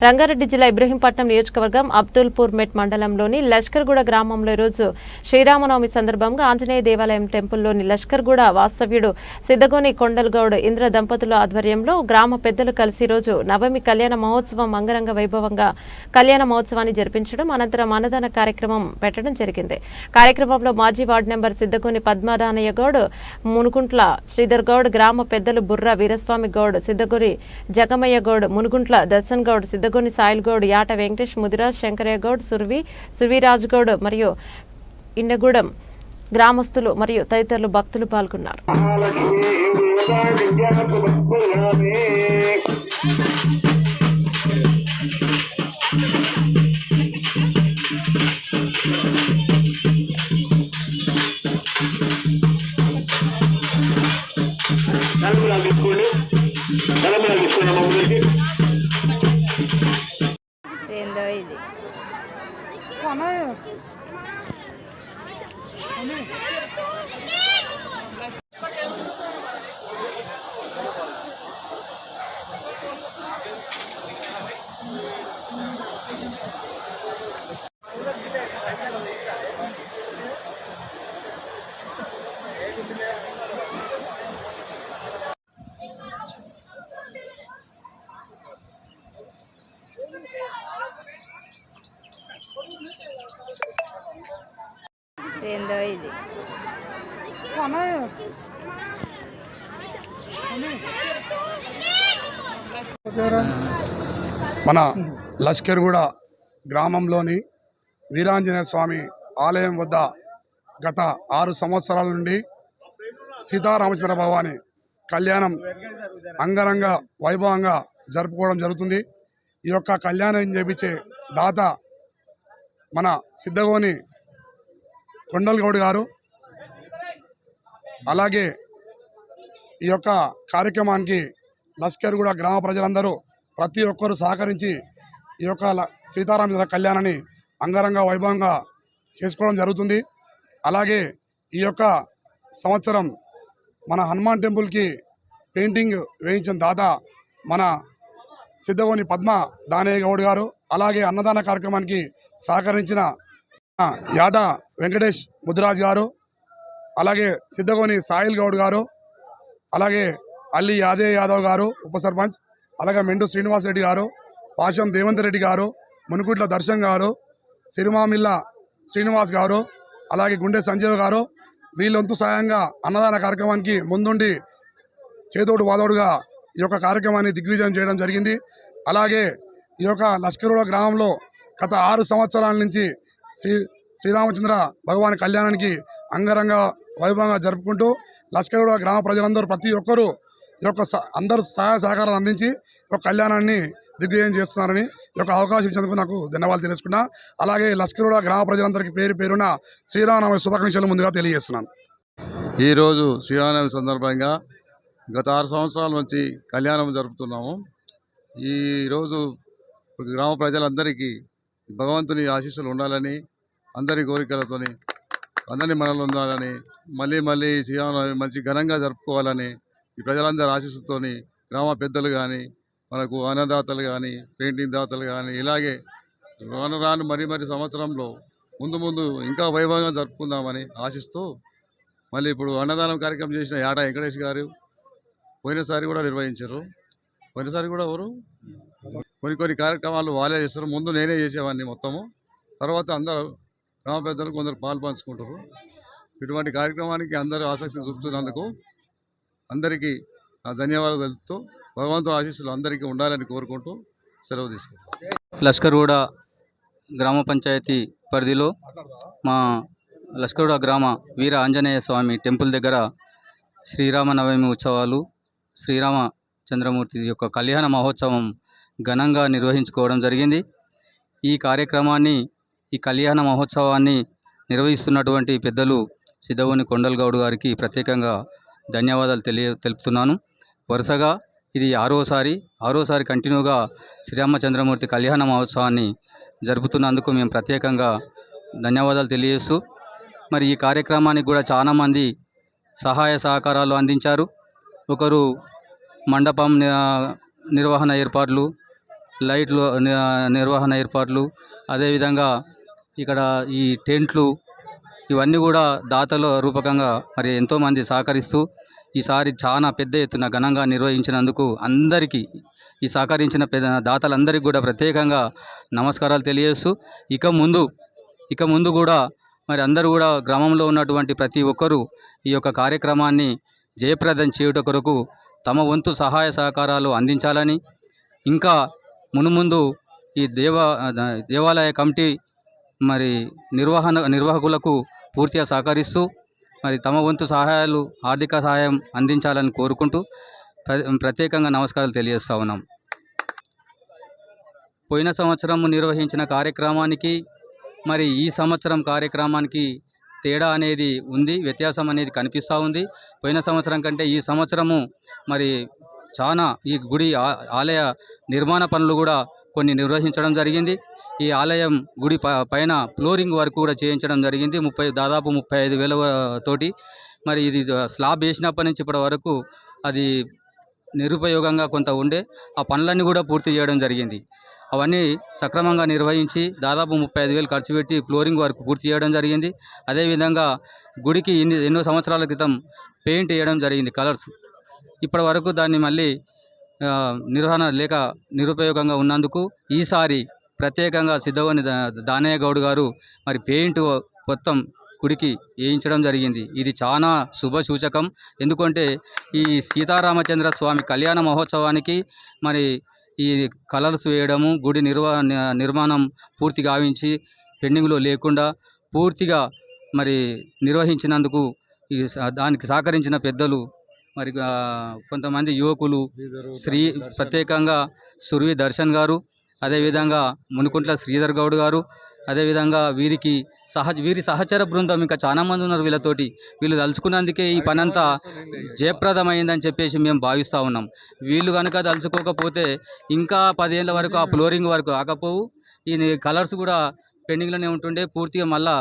రంగారెడ్డి జిల్లా ఇబ్రహీంపట్నం నియోజకవర్గం అబ్దుల్పూర్ మెట్ మండలంలోని లష్కర్గూడ గ్రామంలో ఈరోజు శ్రీరామనవమి సందర్భంగా ఆంజనేయ దేవాలయం టెంపుల్లోని లష్కర్గూడ వాస్తవ్యుడు సిద్ధగోని కొండల్గౌడ్ ఇంద్ర దంపతుల ఆధ్వర్యంలో గ్రామ పెద్దలు కలిసి ఈరోజు నవమి కళ్యాణ మహోత్సవం అంగరంగ వైభవంగా కళ్యాణ మహోత్సవాన్ని జరిపించడం అనంతరం అన్నదాన కార్యక్రమం పెట్టడం జరిగింది. కార్యక్రమంలో మాజీ వార్డు నెంబర్ సిద్ధగోని పద్మదానయ్య గౌడ్ మునుగుంట్ల శ్రీధర్ గౌడ్ గ్రామ పెద్దలు బుర్ర వీరస్వామి గౌడ్ సిద్ధగోరి జగమయ్య గౌడ్ మునుగుంట్ల దర్శన్ గౌడ్ సిద్ధ పెద్దగొని సాయిల్గౌడ్ యాట వెంకటేష్ ముదిరాజ్ శంకరయ్య గౌడ్ సుర్వి సుర్వీరాజ్గౌడ్ మరియు ఇండగూడెం గ్రామస్తులు మరియు తదితరులు భక్తులు పాల్గొన్నారు. మహాలక్ష్మీ దేవతా ఇది మన లష్కర్గూడ గ్రామంలోని వీరాంజనేయ స్వామి ఆలయం వద్ద గత ఆరు సంవత్సరాల నుండి సీతారామచంద్ర భవాని కళ్యాణం అంగరంగ వైభవంగా జరుపుకోవడం జరుగుతుంది. ఈ యొక్క కళ్యాణం చేపించే దాత మన సిద్ధగోని కొండలగౌడ్ గారు. అలాగే ఈ యొక్క కార్యక్రమానికి లష్కర్గూడ గ్రామ ప్రజలందరూ ప్రతి ఒక్కరూ సహకరించి ఈ యొక్క ల- సీతారామచంద్ర కళ్యాణాన్ని అంగరంగ వైభవంగా చేసుకోవడం జరుగుతుంది. అలాగే ఈ యొక్క సంవత్సరం మన హనుమాన్ టెంపుల్కి పెయింటింగ్ వేయించిన దాత మన సిద్ధవోని పద్మ దానయ్య గౌడ్ గారు అలాగే అన్నదాన కార్యక్రమానికి సహకరించిన యాట వెంకటేష్ ముదిరాజ్ గారు అలాగే సిద్ధగోని సాయిల్ గౌడ్ గారు అలాగే అల్లి యాదే యాదవ్ గారు ఉప సర్పంచ్ అలాగే మెండు శ్రీనివాస్ రెడ్డి గారు పాశం దేవంత్ రెడ్డి గారు మునుకుట్ల దర్శన్ గారు సిరిమామిల్ల శ్రీనివాస్ గారు అలాగే గుండె సంజయ్ గారు వీళ్ళొంతు సాయంగా అన్నదాన కార్యక్రమానికి ముందుండి చేదోడు వాదోడుగా ఈ యొక్క కార్యక్రమాన్ని దిగ్విజయం చేయడం జరిగింది. అలాగే ఈ యొక్క లష్కరుల గ్రామంలో గత ఆరు సంవత్సరాల నుంచి శ్రీ శ్రీరామచంద్ర భగవాన్ కళ్యాణానికి అంగరంగ వైభవంగా జరుపుకుంటూ లష్కరుల గ్రామ ప్రజలందరూ ప్రతి ఒక్కరూ ఈ యొక్క స- అందరూ సహాయ సహకారాలు అందించి ఈ కళ్యాణాన్ని దిగ్విజయం చేస్తున్నారని ఈ యొక్క అవకాశం ఇచ్చినందుకు నాకు ధన్యవాదాలు తెలుసుకున్నా అలాగే లష్కరుల గ్రామ ప్రజలందరికీ పేరు పేరున శ్రీరామనవమి శుభాకాంక్షలు ముందుగా తెలియజేస్తున్నాను. ఈరోజు శ్రీరామనవమి సందర్భంగా గత ఆరు సంవత్సరాల నుంచి కళ్యాణం జరుపుతున్నాము. ఈరోజు గ్రామ ప్రజలందరికీ భగవంతుని ఆశీస్సులు ఉండాలని అందరి కోరికలతోని అందరినీ మనలో ఉండాలని మళ్ళీ మళ్ళీ శ్రీరామనవమి మంచి ఘనంగా జరుపుకోవాలని ఈ ప్రజలందరి ఆశీస్సుతోని గ్రామ పెద్దలు కానీ మనకు అన్నదాతలు కానీ పెయింటింగ్ దాతలు కానీ ఇలాగే రాను రాను మరి మరి సంవత్సరంలో ముందు ముందు ఇంకా వైభవంగా జరుపుకుందామని ఆశిస్తూ మళ్ళీ ఇప్పుడు అన్నదానం కార్యక్రమం చేసిన యాట వెంకటేష్ గారు పోయినసారి కూడా నిర్వహించారు. పోయినసారి కూడా ఎవరు? కొన్ని కొన్ని కార్యక్రమాలు వాళ్ళే చేస్తారు. ముందు నేనే చేసేవాడిని మొత్తము. తర్వాత అందరూ గ్రామ పెద్దలు కొందరు పాలు పంచుకుంటారు. ఇటువంటి కార్యక్రమానికి అందరూ ఆసక్తి చూపుతున్నందుకు అందరికీ నా ధన్యవాదాలు తెలుపుతూ భగవంతు ఆశీస్సులు అందరికీ ఉండాలని కోరుకుంటూ సెలవు తీసుకుంటాం లష్కర్గూడ గ్రామ పంచాయతీ పరిధిలో మా లష్కర్గూడ గ్రామ వీర ఆంజనేయ స్వామి టెంపుల్ దగ్గర శ్రీరామనవమి ఉత్సవాలు శ్రీరామ చంద్రమూర్తి యొక్క కళ్యాణ మహోత్సవం ఘనంగా నిర్వహించుకోవడం జరిగింది. ఈ కార్యక్రమాన్ని ఈ కళ్యాణ మహోత్సవాన్ని నిర్వహిస్తున్నటువంటి పెద్దలు సిద్ధవుని కొండలగౌడ్ గారికి ప్రత్యేకంగా ధన్యవాదాలు తెలియ తెలుపుతున్నాను. వరుసగా ఇది ఆరోసారి ఆరోసారి కంటిన్యూగా శ్రీరామచంద్రమూర్తి కళ్యాణ మహోత్సవాన్ని జరుపుతున్నందుకు మేము ప్రత్యేకంగా ధన్యవాదాలు తెలియజేస్తూ మరి ఈ కార్యక్రమానికి కూడా చాలామంది సహాయ సహకారాలు అందించారు. ఒకరు మండపం నిర్వహణ ఏర్పాట్లు లైట్లు నిర్వహణ ఏర్పాట్లు అదేవిధంగా ఇక్కడ ఈ టెంట్లు ఇవన్నీ కూడా దాతల రూపకంగా మరి ఎంతోమంది సహకరిస్తూ ఈసారి చాలా పెద్ద ఎత్తున ఘనంగా నిర్వహించినందుకు అందరికీ ఈ సహకరించిన పెద్ద దాతలందరికీ కూడా ప్రత్యేకంగా నమస్కారాలు తెలియజేస్తూ ఇక ముందు ఇక ముందు కూడా మరి అందరూ కూడా గ్రామంలో ఉన్నటువంటి ప్రతి ఒక్కరూ ఈ యొక్క కార్యక్రమాన్ని జయప్రదం చేయుట కొరకు తమ వంతు సహాయ సహకారాలు అందించాలని ఇంకా మునుముందు ఈ దేవ దేవాలయ కమిటీ మరి నిర్వహణ నిర్వాహకులకు పూర్తిగా సహకరిస్తూ మరి తమ వంతు సహాయాలు ఆర్థిక సహాయం అందించాలని కోరుకుంటూ ప్ర- ప్రత్యేకంగా నమస్కారాలు తెలియజేస్తా ఉన్నాం. పోయిన సంవత్సరం నిర్వహించిన కార్యక్రమానికి మరి ఈ సంవత్సరం కార్యక్రమానికి తేడా అనేది ఉంది వ్యత్యాసం అనేది కనిపిస్తూ ఉంది. పోయిన సంవత్సరం కంటే ఈ సంవత్సరము మరి చాలా ఈ గుడి ఆ- ఆలయ నిర్మాణ పనులు కూడా కొన్ని నిర్వహించడం జరిగింది. ఈ ఆలయం గుడి ప- పైన ఫ్లోరింగ్ వర్క్ కూడా చేయించడం జరిగింది. ముప్పై దాదాపు ముప్పై ఐదు వేల తోటి. మరి ఇది స్లాబ్ వేసినప్పటి నుంచి ఇప్పటి వరకు అది నిరుపయోగంగా కొంత ఉండే. ఆ పనులన్నీ కూడా పూర్తి చేయడం జరిగింది. అవన్నీ సక్రమంగా నిర్వహించి దాదాపు ముప్పై ఐదు వేలు ఖర్చు పెట్టి ఫ్లోరింగ్ వర్క్ పూర్తి చేయడం జరిగింది. అదేవిధంగా గుడికి ఎన్ని ఎన్నో సంవత్సరాల క్రితం పెయింట్ వేయడం జరిగింది కలర్స్. ఇప్పటి వరకు దాన్ని మళ్ళీ నిర్వహణ లేక నిరుపయోగంగా ఉన్నందుకు ఈసారి ప్రత్యేకంగా సిద్ధవని దానయ్య గౌడ్ గారు మరి పెయింట్ మొత్తం గుడికి వేయించడం జరిగింది. ఇది చాలా శుభ సూచకం. ఎందుకంటే ఈ సీతారామచంద్ర స్వామి కళ్యాణ మహోత్సవానికి మరి ఈ కలర్స్ వేయడము గుడి నిర్వా నిర్మాణం పూర్తి గావించి పెండింగ్లో లేకుండా పూర్తిగా మరి నిర్వహించినందుకు ఈ దానికి సహకరించిన పెద్దలు మరి కొంతమంది యువకులు శ్రీ ప్రత్యేకంగా సుర్వి దర్శన్ గారు అదేవిధంగా మునుకుంట్ల శ్రీధర్ గౌడ్ గారు అదేవిధంగా వీరికి సహజ వీరి సహచర బృందం ఇంకా చాలా మంది ఉన్నారు వీళ్ళతోటి. వీళ్ళు తలుచుకున్నందుకే ఈ పనంతా జయప్రదమైందని చెప్పేసి మేము భావిస్తూ ఉన్నాం. వీళ్ళు కనుక తలుచుకోకపోతే ఇంకా పదేళ్ళ వరకు ఆ ఫ్లోరింగ్ వరకు ఆకపోవు ఈ కలర్స్ కూడా పెండింగ్లోనే ఉంటుండే పూర్తిగా మళ్ళా